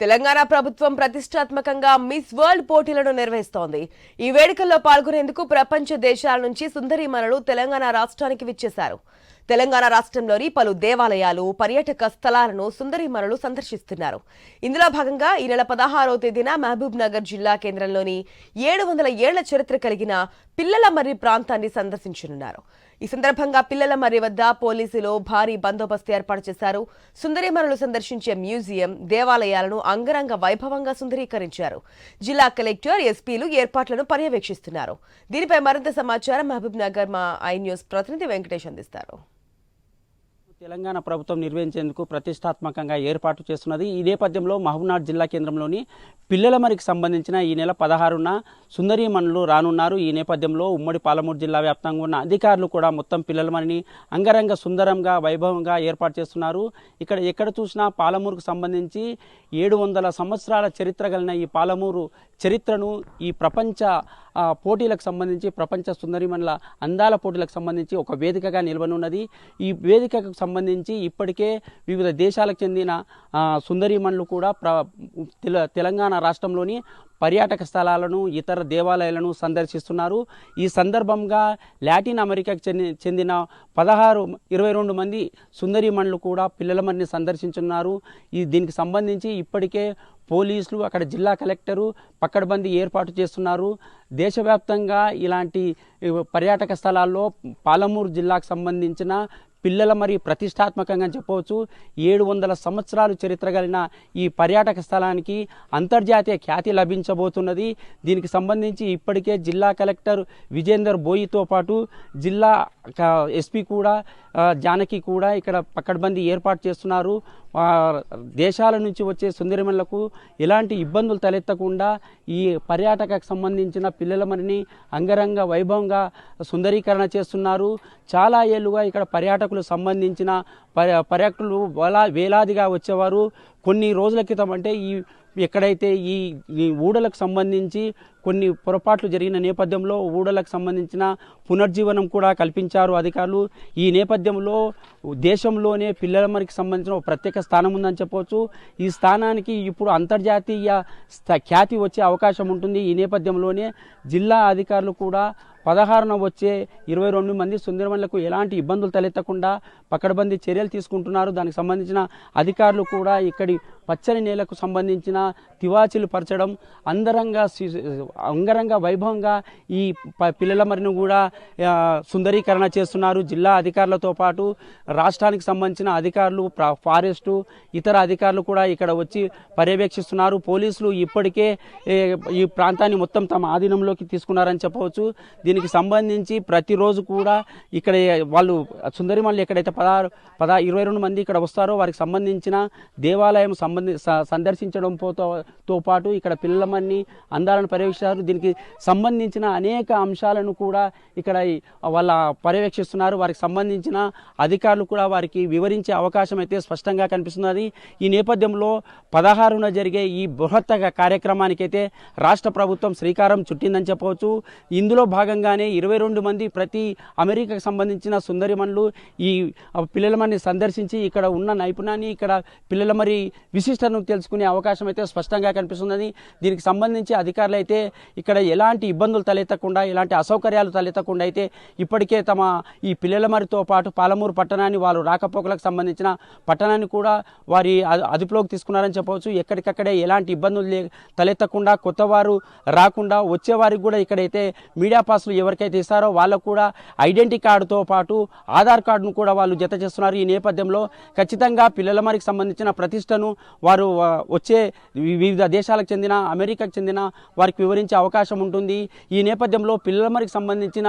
తెలంగాణ ప్రభుత్వం ప్రతిష్టాత్మకంగా miss world పోటీలను నిర్వహిస్తోంది. ఈ వేడుకల్లో పాల్గొనేందుకు ప్రపంచ దేశాల నుంచి సుందరిమణులు తెలంగాణ రాష్ట్రానికి విచ్చేశారు. తెలంగాణ రాష్ట్రంలోని పలు దేవాలయాలు పర్యాటక స్థలాలను సుందరీమణులు సందర్శిస్తున్నారు. ఇందులో భాగంగా ఈ నెల పదహారో తేదీన మహబూబ్ నగర్ జిల్లా కేంద్రంలోని ఏడు వందల ఏళ్ళ చరిత్ర కలిగిన పిల్లల మర్రి ప్రాంతాన్ని సందర్శించనున్నారు. ఈ సందర్భంగా పిల్లల మర్రి వద్ద పోలీసులు భారీ బందోబస్తు ఏర్పాటు చేశారు. సుందరీమణులు సందర్శించే మ్యూజియం దేవాలయాలను అంగరంగ వైభవంగా సుందరీకరించారు. జిల్లా కలెక్టర్ ఎస్పీలు ఏర్పాట్లను పర్యవేక్షిస్తున్నారు. దీనిపై మరింత సమాచారం మహబూబ్ నగర్ మా ఐ న్యూస్ ప్రతినిధి వెంకటేష్ అందిస్తారు. తెలంగాణ ప్రభుత్వం నిర్వహించేందుకు ప్రతిష్టాత్మకంగా ఏర్పాటు చేస్తున్నది. ఈ నేపథ్యంలో మహబూబ్నాథ్ జిల్లా కేంద్రంలోని పిల్లల మరికి సంబంధించిన ఈ నెల పదహారున సుందరీమణులు రానున్నారు. ఈ నేపథ్యంలో ఉమ్మడి పాలమూరు జిల్లా వ్యాప్తంగా ఉన్న అధికారులు కూడా మొత్తం పిల్లల మరిని అంగరంగ సుందరంగా వైభవంగా ఏర్పాటు చేస్తున్నారు. ఇక్కడ ఎక్కడ చూసినా పాలమూరుకు సంబంధించి ఏడు వందల సంవత్సరాల చరిత్ర కలిగిన ఈ పాలమూరు చరిత్రను ఈ ప్రపంచ పోటీలకు సంబంధించి ప్రపంచ సుందరిమణుల అందాల పోటీలకు సంబంధించి ఒక వేదికగా నిలవనున్నది. ఈ వేదికకు సంబంధించి ఇప్పటికే వివిధ దేశాలకు చెందిన ఆ, కూడా ప్ర తెల- తెలంగాణ రాష్ట్రంలోని పర్యాటక స్థలాలను ఇతర దేవాలయాలను సందర్శిస్తున్నారు. ఈ సందర్భంగా లాటిన్ అమెరికాకు చెందిన పదహారు ఇరవై రెండు మంది సుందరిమణులు కూడా పిల్లలమరిని సందర్శించున్నారు. ఈ దీనికి సంబంధించి ఇప్పటికే పోలీసులు అక్కడ జిల్లా కలెక్టరు పక్కడబంది ఏర్పాటు చేస్తున్నారు. దేశవ్యాప్తంగా ఇలాంటి పర్యాటక స్థలాల్లో పాలమూరు జిల్లాకు సంబంధించిన పిల్లల మరి ప్రతిష్టాత్మకంగా చెప్పవచ్చు. ఏడు వందల సంవత్సరాలు చరిత్ర కలిగిన ఈ పర్యాటక స్థలానికి అంతర్జాతీయ ఖ్యాతి లభించబోతున్నది. దీనికి సంబంధించి ఇప్పటికే జిల్లా కలెక్టర్ విజేందర్ బోయితో పాటు జిల్లా ఎస్పీ కూడా జానకి కూడా ఇక్కడ పక్కడబందీ ఏర్పాటు చేస్తున్నారు. దేశాల నుంచి వచ్చే సుందరిమణులకు ఎలాంటి ఇబ్బందులు తలెత్తకుండా ఈ పర్యాటకకు సంబంధించిన పిల్లల మరిని అంగరంగ వైభవంగా సుందరీకరణ చేస్తున్నారు. చాలా ఏళ్ళుగా ఇక్కడ పర్యాటకులు సంబంధించిన పర్యాటకులు వేలాదిగా వచ్చేవారు. కొన్ని రోజుల క్రితం అంటే ఈ ఎక్కడైతే ఈ ఈ ఊడలకు సంబంధించి కొన్ని పొరపాట్లు జరిగిన నేపథ్యంలో ఊడలకు సంబంధించిన పునర్జీవనం కూడా కల్పించారు అధికారులు. ఈ నేపథ్యంలో దేశంలోనే పిల్లల మరికి సంబంధించిన ఒక ప్రత్యేక స్థానం ఉందని చెప్పవచ్చు ఈ స్థానానికి ఇప్పుడు అంతర్జాతీయ స్థ- ఖ్యాతి వచ్చే అవకాశం ఉంటుంది. ఈ నేపథ్యంలోనే జిల్లా అధికారులు కూడా పదహారున వచ్చే ఇరవై రెండు మంది సుందరమణులకు ఎలాంటి ఇబ్బందులు తలెత్తకుండా పకడ్బందీ చర్యలు తీసుకుంటున్నారు. దానికి సంబంధించిన అధికారులు కూడా ఇక్కడి పచ్చని నేలకు సంబంధించిన తివాచీలు పరచడం అందరంగా అంగరంగ వైభవంగా ఈ ప- పిల్లల మరిని కూడా సుందరీకరణ చేస్తున్నారు. జిల్లా అధికారులతో పాటు రాష్ట్రానికి సంబంధించిన అధికారులు ఫారెస్టు ఇతర అధికారులు కూడా ఇక్కడ వచ్చి పర్యవేక్షిస్తున్నారు. పోలీసులు ఇప్పటికే ఈ ప్రాంతాన్ని మొత్తం తమ ఆధీనంలోకి తీసుకున్నారని చెప్పవచ్చు. దీనికి సంబంధించి ప్రతిరోజు కూడా ఇక్కడ వాళ్ళు సుందరిమల్లి ఎక్కడైతే పదహారు పద ఇరవై రెండు మంది ఇక్కడ వస్తారో వారికి సంబంధించిన దేవాలయం సంబంధి స- సందర్శించడం పోతో పాటు ఇక్కడ పిల్లమన్ని అందాలను పర్యవేక్షిస్తారు. దీనికి సంబంధించిన అనేక అంశాలను కూడా ఇక్కడ వాళ్ళ పర్యవేక్షిస్తున్నారు. వారికి సంబంధించిన అధికారులు కూడా వారికి వివరించే అవకాశం అయితే స్పష్టంగా కనిపిస్తున్నది. ఈ నేపథ్యంలో పదహారున జరిగే ఈ బృహత్త కార్యక్రమానికి అయితే రాష్ట్ర ప్రభుత్వం శ్రీకారం చుట్టిందని చెప్పవచ్చు. ఇందులో భాగంగా భాగంగానే ఇరవై రెండు మంది ప్రతి అమెరికాకు సంబంధించిన సుందరిమణులు ఈ పిల్లలమని సందర్శించి ఇక్కడ ఉన్న నైపుణ్యాన్ని ఇక్కడ పిల్లల మరి విశిష్టతను తెలుసుకునే అవకాశం అయితే స్పష్టంగా కనిపిస్తుందని. దీనికి సంబంధించి అధికారులు అయితే ఇక్కడ ఎలాంటి ఇబ్బందులు తలెత్తకుండా ఎలాంటి అసౌకర్యాలు తలెత్తకుండా అయితే ఇప్పటికే తమ ఈ పిల్లల మరితో పాటు పాలమూరు పట్టణాన్ని వారు రాకపోకలకు సంబంధించిన పట్టణాన్ని కూడా వారి అదుపులోకి తీసుకున్నారని చెప్పవచ్చు. ఎక్కడికక్కడే ఎలాంటి ఇబ్బందులు లే తలెత్తకుండా కొత్త వారు రాకుండా వచ్చేవారికి కూడా ఇక్కడైతే మీడియా పాస్ పాస్లు ఎవరికైతే ఇస్తారో వాళ్ళకు కూడా ఐడెంటిటీ కార్డుతో పాటు ఆధార్ కార్డును కూడా వాళ్ళు జత చేస్తున్నారు. ఈ నేపథ్యంలో ఖచ్చితంగా పిల్లల మరికి సంబంధించిన ప్రతిష్టను వారు వచ్చే వివిధ దేశాలకు చెందిన అమెరికాకు చెందిన వారికి వివరించే అవకాశం ఉంటుంది. ఈ నేపథ్యంలో పిల్లల మరికి సంబంధించిన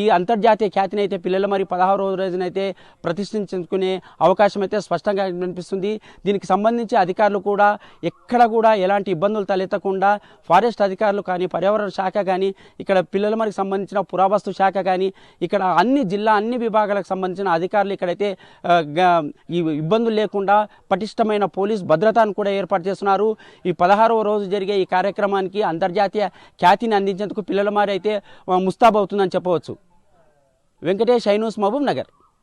ఈ అంతర్జాతీయ ఖ్యాతిని అయితే పిల్లల మరి పదహారు రోజునైతే ప్రతిష్ఠించుకునే అవకాశం అయితే స్పష్టంగా కనిపిస్తుంది. దీనికి సంబంధించి అధికారులు కూడా ఎక్కడ కూడా ఎలాంటి ఇబ్బందులు తలెత్తకుండా ఫారెస్ట్ అధికారులు కానీ పర్యావరణ శాఖ కానీ ఇక్కడ పిల్లల మరి విభాగాలకు సంబంధించిన పురావస్తు శాఖ కానీ ఇక్కడ అన్ని జిల్లా అన్ని విభాగాలకు సంబంధించిన అధికారులు ఇక్కడైతే ఈ ఇబ్బందులు లేకుండా పటిష్టమైన పోలీస్ భద్రతను కూడా ఏర్పాటు చేస్తున్నారు. ఈ పదహారవ రోజు జరిగే ఈ కార్యక్రమానికి అంతర్జాతీయ ఖ్యాతిని అందించేందుకు పిల్లల మారి అయితే ముస్తాబవుతుందని ముస్తాబు అవుతుందని చెప్పవచ్చు. వెంకటేష్ ఐనూస్ మహబూబ్ నగర్.